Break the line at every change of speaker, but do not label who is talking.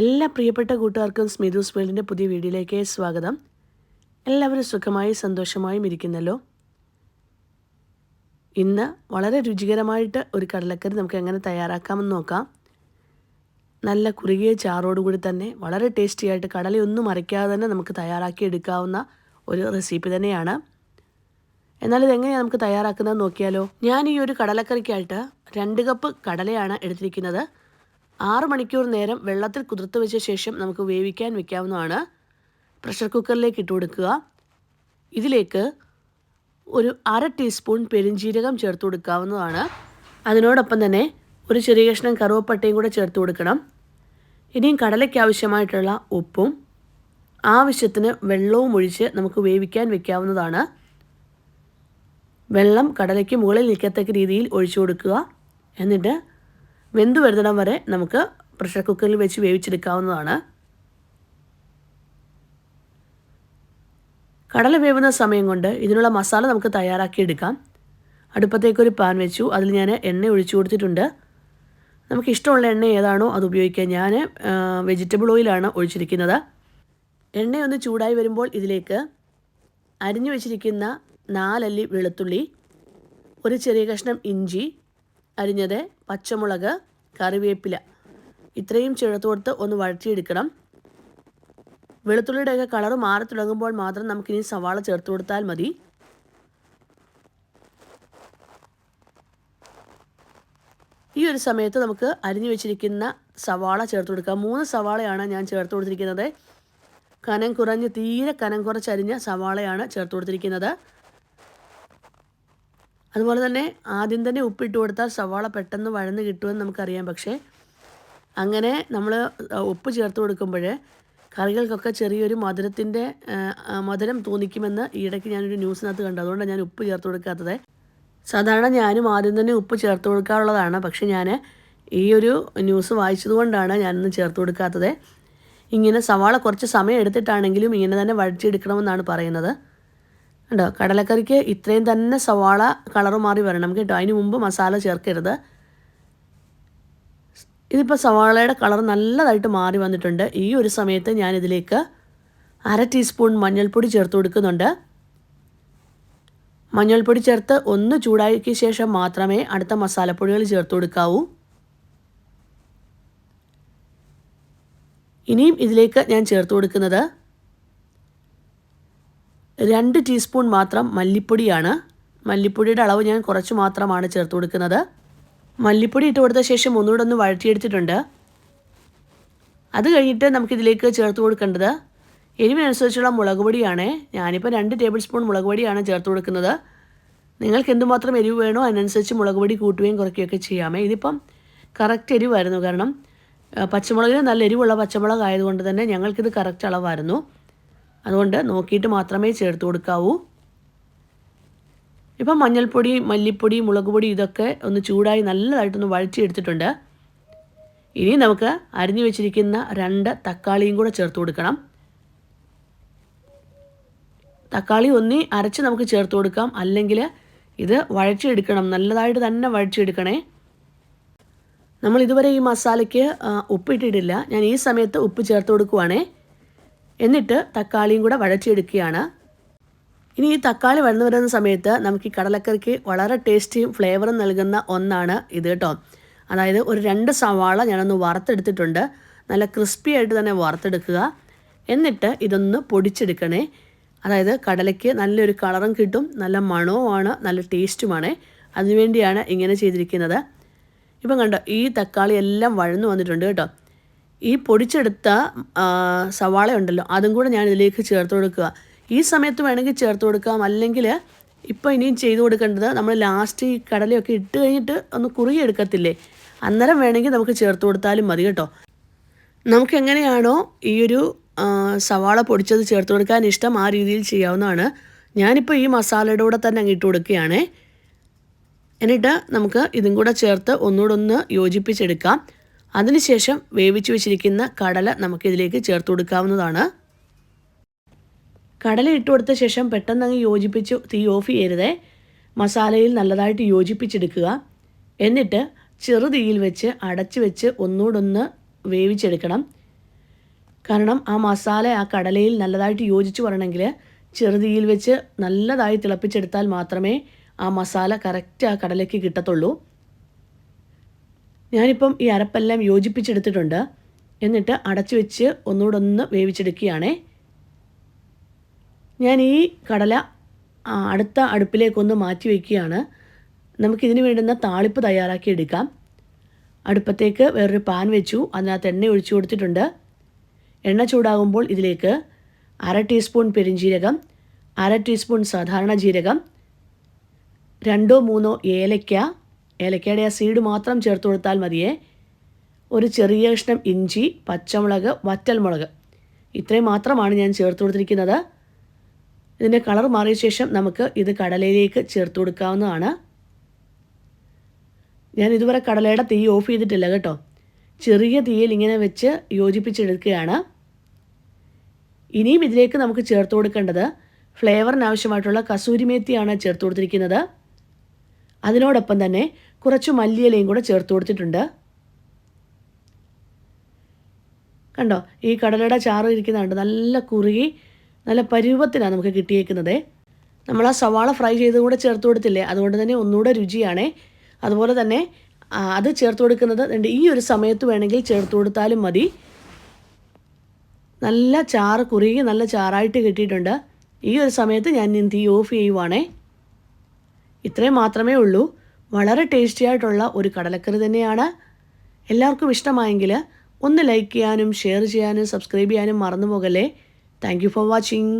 എല്ലാ പ്രിയപ്പെട്ട കൂട്ടുകാർക്കും സ്മിതൂസ് വേൾഡിന്റെ പുതിയ വീഡിയോയിലേക്ക് സ്വാഗതം. എല്ലാവരും സുഖമായും സന്തോഷമായും ഇരിക്കുന്നല്ലോ? ഇന്ന് വളരെ രുചികരമായിട്ട് ഒരു കടലക്കറി നമുക്ക് എങ്ങനെ തയ്യാറാക്കാമെന്ന് നോക്കാം. നല്ല കുറുകിയ ചാറോടുകൂടി തന്നെ വളരെ ടേസ്റ്റി ആയിട്ട് കടലയൊന്നും മറിക്കാതെ തന്നെ നമുക്ക് തയ്യാറാക്കി എടുക്കാവുന്ന ഒരു റെസിപ്പി തന്നെയാണ്. എന്നാൽ ഇതെങ്ങനെയാണ് നമുക്ക് തയ്യാറാക്കുന്നത് നോക്കിയാലോ? ഞാൻ ഈ ഒരു കടലക്കറിക്കായിട്ട് രണ്ട് കപ്പ് കടലയാണ് എടുത്തിരിക്കുന്നത്. ആറ് മണിക്കൂർ നേരം വെള്ളത്തിൽ കുതിർത്ത് വെച്ച ശേഷം നമുക്ക് വേവിക്കാൻ വെക്കാവുന്നതാണ്. പ്രഷർ കുക്കറിലേക്ക് ഇട്ട് കൊടുക്കുക. ഇതിലേക്ക് ഒരു അര ടീസ്പൂൺ പെരിഞ്ജീരകം ചേർത്ത് കൊടുക്കാവുന്നതാണ്. അതിനോടൊപ്പം തന്നെ ഒരു ചെറിയ കഷ്ണം കറുവപ്പട്ടയും കൂടെ ചേർത്ത് കൊടുക്കണം. ഇനിയും കടലയ്ക്ക് ആവശ്യമായിട്ടുള്ള ഉപ്പും ആവശ്യത്തിന് വെള്ളവും ഒഴിച്ച് നമുക്ക് വേവിക്കാൻ വെക്കാവുന്നതാണ്. വെള്ളം കടലയ്ക്ക് മുകളിൽ നിൽക്കത്തക്ക രീതിയിൽ ഒഴിച്ചു കൊടുക്കുക. എന്നിട്ട് വെന്ത് വരുന്നിടം വരെ നമുക്ക് പ്രഷർ കുക്കറിൽ വെച്ച് വേവിച്ചെടുക്കാവുന്നതാണ്. കടല വേവുന്ന സമയം കൊണ്ട് ഇതിനുള്ള മസാല നമുക്ക് തയ്യാറാക്കിയെടുക്കാം. അടുപ്പത്തേക്കൊരു പാൻ വെച്ചു. അതിൽ ഞാൻ എണ്ണ ഒഴിച്ചു കൊടുത്തിട്ടുണ്ട്. നമുക്ക് ഇഷ്ടമുള്ള എണ്ണ ഏതാണോ അത് ഉപയോഗിക്കാം. ഞാൻ വെജിറ്റബിൾ ഓയിലാണ് ഒഴിച്ചിരിക്കുന്നത്. എണ്ണയൊന്ന് ചൂടായി വരുമ്പോൾ ഇതിലേക്ക് അരിഞ്ഞു വെച്ചിരിക്കുന്ന നാലല്ലി വെളുത്തുള്ളി ഒരു ചെറിയ കഷ്ണം ഇഞ്ചി അരിഞ്ഞത് പച്ചമുളക് കറിവേപ്പില. ഇത്രയും ചേർത്ത് ഒന്ന് വഴറ്റിയെടുക്കണം. വെളുത്തുള്ളിയുടെയൊക്കെ കളറ് മാറി തുടങ്ങുമ്പോൾ മാത്രം നമുക്കിനി സവാള ചേർത്ത് കൊടുത്താൽ മതി. ഈ ഒരു സമയത്ത് നമുക്ക് അരിഞ്ഞു വെച്ചിരിക്കുന്ന സവാള ചേർത്ത് കൊടുക്കാം. മൂന്ന് സവാളയാണ് ഞാൻ ചേർത്ത് കൊടുത്തിരിക്കുന്നത്. കനം കുറഞ്ഞ് തീരെ കനം കുറച്ചരിഞ്ഞ സവാളയാണ് ചേർത്ത് കൊടുത്തിരിക്കുന്നത്. അതുപോലെ തന്നെ ആദ്യം തന്നെ ഉപ്പിട്ട് കൊടുത്താൽ സവാള പെട്ടെന്ന് വഴന്ന് കിട്ടുമെന്ന് നമുക്കറിയാം. പക്ഷേ അങ്ങനെ നമ്മൾ ഉപ്പ് ചേർത്ത് കൊടുക്കുമ്പോൾ കറികൾക്കൊക്കെ ചെറിയൊരു മധുരത്തിന്റെ മധുരം തോന്നിക്കുമെന്ന് ഈയിടയ്ക്ക് ഞാനൊരു ന്യൂസിനകത്ത് കണ്ടു. അതുകൊണ്ടാണ് ഞാൻ ഉപ്പ് ചേർത്ത് കൊടുക്കാത്തത്. സാധാരണ ഞാനും ആദ്യം തന്നെ ഉപ്പ് ചേർത്ത് കൊടുക്കാറുള്ളതാണ്. പക്ഷേ ഞാൻ ഈ ഒരു ന്യൂസ് വായിച്ചതുകൊണ്ടാണ് ഞാനൊന്നും ചേർത്ത് കൊടുക്കാത്തത്. ഇങ്ങനെ സവാള കുറച്ച് സമയം എടുത്തിട്ടാണെങ്കിലും ഇങ്ങനെ തന്നെ വഴച്ചെടുക്കണമെന്നാണ് പറയുന്നത്. കണ്ടോ? കടലക്കറിക്ക് ഇത്രയും തന്നെ സവാള കളറ് മാറി വരണം കേട്ടോ. അതിന് മുമ്പ് മസാല ചേർക്കരുത്. ഇതിപ്പോൾ സവാളയുടെ കളർ നല്ലതായിട്ട് മാറി വന്നിട്ടുണ്ട്. ഈ ഒരു സമയത്ത് ഞാനിതിലേക്ക് അര ടീസ്പൂൺ മഞ്ഞൾപ്പൊടി ചേർത്ത് കൊടുക്കുന്നുണ്ട്. മഞ്ഞൾപ്പൊടി ചേർത്ത് ഒന്ന് ചൂടാക്കിയ ശേഷം മാത്രമേ അടുത്ത മസാലപ്പൊടികൾ ചേർത്ത് കൊടുക്കാവൂ. ഇനിയും ഇതിലേക്ക് ഞാൻ ചേർത്ത് കൊടുക്കുന്നത് രണ്ട് ടീസ്പൂൺ മാത്രം മല്ലിപ്പൊടിയാണ്. മല്ലിപ്പൊടിയുടെ അളവ് ഞാൻ കുറച്ച് മാത്രമാണ് ചേർത്ത് കൊടുക്കുന്നത്. മല്ലിപ്പൊടി ഇട്ട് കൊടുത്ത ശേഷം ഒന്നുകൂടെ ഒന്ന് വഴറ്റിയെടുത്തിട്ടുണ്ട്. അത് കഴിഞ്ഞിട്ട് നമുക്കിതിലേക്ക് ചേർത്ത് കൊടുക്കേണ്ടത് എരിവിനനുസരിച്ചുള്ള മുളക് പൊടിയാണ്. ഞാനിപ്പോൾ രണ്ട് ടേബിൾ സ്പൂൺ മുളക് പൊടിയാണ് ചേർത്ത് കൊടുക്കുന്നത്. നിങ്ങൾക്ക് എന്തുമാത്രം എരിവ് വേണോ അതിനനുസരിച്ച് മുളക് പൊടി കൂട്ടുകയും കുറയ്ക്കുകയൊക്കെ ചെയ്യാമേ. ഇതിപ്പം കറക്റ്റ് എരിവായിരുന്നു. കാരണം പച്ചമുളകിന് നല്ല എരിവുള്ള പച്ചമുളക് ആയതുകൊണ്ട് തന്നെ ഞങ്ങൾക്കിത് കറക്റ്റ് അളവായിരുന്നു. അതുകൊണ്ട് നോക്കിയിട്ട് മാത്രമേ ചേർത്ത് കൊടുക്കാവൂ. ഇപ്പം മഞ്ഞൾപ്പൊടി മല്ലിപ്പൊടി മുളക് പൊടി ഇതൊക്കെ ഒന്ന് ചൂടായി നല്ലതായിട്ടൊന്ന് വഴറ്റിയെടുത്തിട്ടുണ്ട്. ഇനി നമുക്ക് അരിഞ്ഞു വെച്ചിരിക്കുന്ന രണ്ട് തക്കാളിയും കൂടെ ചേർത്ത് കൊടുക്കണം. തക്കാളി ഒന്നി അരച്ച് നമുക്ക് ചേർത്ത് കൊടുക്കാം. അല്ലെങ്കിൽ ഇത് വഴച്ചെടുക്കണം നല്ലതായിട്ട് തന്നെ വഴച്ചെടുക്കണേ നമ്മൾ ഇതുവരെ ഈ മസാലയ്ക്ക് ഉപ്പിട്ടിട്ടില്ല. ഞാൻ ഈ സമയത്ത് ഉപ്പ് ചേർത്ത് കൊടുക്കുവാണേ. എന്നിട്ട് തക്കാളിയും കൂടെ വഴച്ചെടുക്കുകയാണ് ഇനി ഈ തക്കാളി വഴന്നു വരുന്ന സമയത്ത് നമുക്ക് ഈ കടലക്കറിക്ക് വളരെ ടേസ്റ്റിയും ഫ്ലേവറും നൽകുന്ന ഒന്നാണ് ഇത് കേട്ടോ. അതായത് ഒരു രണ്ട് സവാള ഞാനൊന്ന് വറുത്തെടുത്തിട്ടുണ്ട്. നല്ല ക്രിസ്പി ആയിട്ട് തന്നെ വറുത്തെടുക്കുക. എന്നിട്ട് ഇതൊന്ന് പൊടിച്ചെടുക്കണേ. അതായത് കടലയ്ക്ക് നല്ലൊരു കളറും കിട്ടും നല്ല മണവുമാണ് നല്ല ടേസ്റ്റുമാണ്. അതിനുവേണ്ടിയാണ് ഇങ്ങനെ ചെയ്തിരിക്കുന്നത്. ഇപ്പം കണ്ടോ ഈ തക്കാളി എല്ലാം വഴന്നു വന്നിട്ടുണ്ട് കേട്ടോ. ഈ പൊടിച്ചെടുത്ത സവാള ഉണ്ടല്ലോ അതും കൂടെ ഞാൻ ഇതിലേക്ക് ചേർത്ത് കൊടുക്കുക. ഈ സമയത്ത് വേണമെങ്കിൽ ചേർത്ത് കൊടുക്കാം. അല്ലെങ്കിൽ ഇപ്പോൾ ഇനിയും ചെയ്തു കൊടുക്കേണ്ടത് നമ്മൾ ലാസ്റ്റ് ഈ കടലയൊക്കെ ഇട്ട് കഴിഞ്ഞിട്ട് ഒന്ന് കുറുകിയെടുക്കത്തില്ലേ? അന്നേരം വേണമെങ്കിൽ നമുക്ക് ചേർത്ത് കൊടുത്താലും മതി കേട്ടോ. നമുക്ക് എങ്ങനെയാണോ ഈ ഒരു സവാള പൊടിച്ചത് ചേർത്ത് കൊടുക്കാൻ ഇഷ്ടം ആ രീതിയിൽ ചെയ്യാവുന്നതാണ്. ഞാനിപ്പോൾ ഈ മസാലയുടെ കൂടെ തന്നെ അങ്ങ് ഇട്ട് കൊടുക്കുകയാണേ. എന്നിട്ട് നമുക്ക് ഇതും കൂടെ ചേർത്ത് ഒന്നുകൂടെ ഒന്ന് യോജിപ്പിച്ചെടുക്കാം. അതിനുശേഷം വേവിച്ചു വെച്ചിരിക്കുന്ന കടല നമുക്കിതിലേക്ക് ചേർത്ത് കൊടുക്കാവുന്നതാണ്. കടല ഇട്ട് കൊടുത്ത ശേഷം പെട്ടെന്ന് അങ്ങ് യോജിപ്പിച്ച് തീ ഓഫ് ചെയ്യരുതേ. മസാലയിൽ നല്ലതായിട്ട് യോജിപ്പിച്ചെടുക്കുക. എന്നിട്ട് ചെറുതീയിൽ വെച്ച് അടച്ച് വെച്ച് ഒന്നുകൂടൊന്ന് വേവിച്ചെടുക്കണം. കാരണം ആ മസാല ആ കടലയിൽ നല്ലതായിട്ട് യോജിച്ച് വരണമെങ്കിൽ ചെറുതീയിൽ വെച്ച് നല്ലതായി തിളപ്പിച്ചെടുത്താൽ മാത്രമേ ആ മസാല കറക്റ്റ് ആ കടലയ്ക്ക് കിട്ടത്തുള്ളൂ. ഞാനിപ്പം ഈ അരപ്പെല്ലാം യോജിപ്പിച്ചെടുത്തിട്ടുണ്ട്. എന്നിട്ട് അടച്ചു വെച്ച് ഒന്നുകൂടെ ഒന്ന് വേവിച്ചെടുക്കുകയാണേ. ഞാൻ ഈ കടല അടുത്ത അടുപ്പിലേക്കൊന്ന് മാറ്റി വയ്ക്കുകയാണ് നമുക്കിതിന് വേണ്ടുന്ന താളിപ്പ് തയ്യാറാക്കി എടുക്കാം. അടുപ്പത്തേക്ക് വേറൊരു പാൻ വെച്ചു അതിനകത്ത് എണ്ണ ഒഴിച്ചു കൊടുത്തിട്ടുണ്ട്. എണ്ണ ചൂടാകുമ്പോൾ ഇതിലേക്ക് അര ടീസ്പൂൺ പെരിഞ്ജീരകം അര ടീസ്പൂൺ സാധാരണ ജീരകം രണ്ടോ മൂന്നോ ഏലയ്ക്ക ഏലക്കയുടെ ആ സീഡ് മാത്രം ചേർത്ത് കൊടുത്താൽ മതിയേ. ഒരു ചെറിയ കഷ്ണം ഇഞ്ചി പച്ചമുളക് വറ്റൽമുളക്. ഇത്രയും മാത്രമാണ് ഞാൻ ചേർത്ത് കൊടുത്തിരിക്കുന്നത്. ഇതിന്റെ കളർ മാറിയ ശേഷം നമുക്ക് ഇത് കടലയിലേക്ക് ചേർത്ത് കൊടുക്കാവുന്നതാണ്. ഞാൻ ഇതുവരെ കടലയുടെ തീ ഓഫ് ചെയ്തിട്ടില്ല കേട്ടോ. ചെറിയ തീയിൽ ഇങ്ങനെ വെച്ച് യോജിപ്പിച്ചെടുക്കുകയാണ്. ഇനിയും ഇതിലേക്ക് നമുക്ക് ചേർത്ത് കൊടുക്കേണ്ടത് ഫ്ലേവറിന് ആവശ്യമായിട്ടുള്ള കസൂരിമേത്തിയാണ് ചേർത്ത് കൊടുത്തിരിക്കുന്നത്. അതിനോടൊപ്പം തന്നെ കുറച്ച് മല്ലിയിലയും കൂടെ ചേർത്ത് കൊടുത്തിട്ടുണ്ട്. കണ്ടോ? ഈ കടലയുടെ ചാറ് ഇരിക്കുന്നുണ്ട് നല്ല കുറുകി നല്ല പരുവത്തിനാണ് നമുക്ക് കിട്ടിയേക്കുന്നത്. നമ്മൾ ആ സവാള ഫ്രൈ ചെയ്തും കൂടെ ചേർത്ത് കൊടുത്തില്ലേ? അതുകൊണ്ട് തന്നെ ഒന്നുകൂടെ രുചിയാണേ. അതുപോലെ തന്നെ അത് ചേർത്ത് കൊടുക്കുന്നത് ഈ ഒരു സമയത്ത് വേണമെങ്കിൽ ചേർത്ത് കൊടുത്താലും മതി. നല്ല ചാറ് കുറുകി നല്ല ചാറായിട്ട് കിട്ടിയിട്ടുണ്ട്. ഈ ഒരു സമയത്ത് ഞാൻ തീ ഓഫ് ചെയ്യുവാണേ. ഇത്രയും മാത്രമേ ഉള്ളൂ. വളരെ ടേസ്റ്റി ആയിട്ടുള്ള ഒരു കടലക്കറി തന്നെയാണ്. എല്ലാവർക്കും ഇഷ്ടമായെങ്കിൽ ഒന്ന് ലൈക്ക് ചെയ്യാനും ഷെയർ ചെയ്യാനും സബ്സ്ക്രൈബ് ചെയ്യാനും മറന്നു പോകല്ലേ. Thank for watching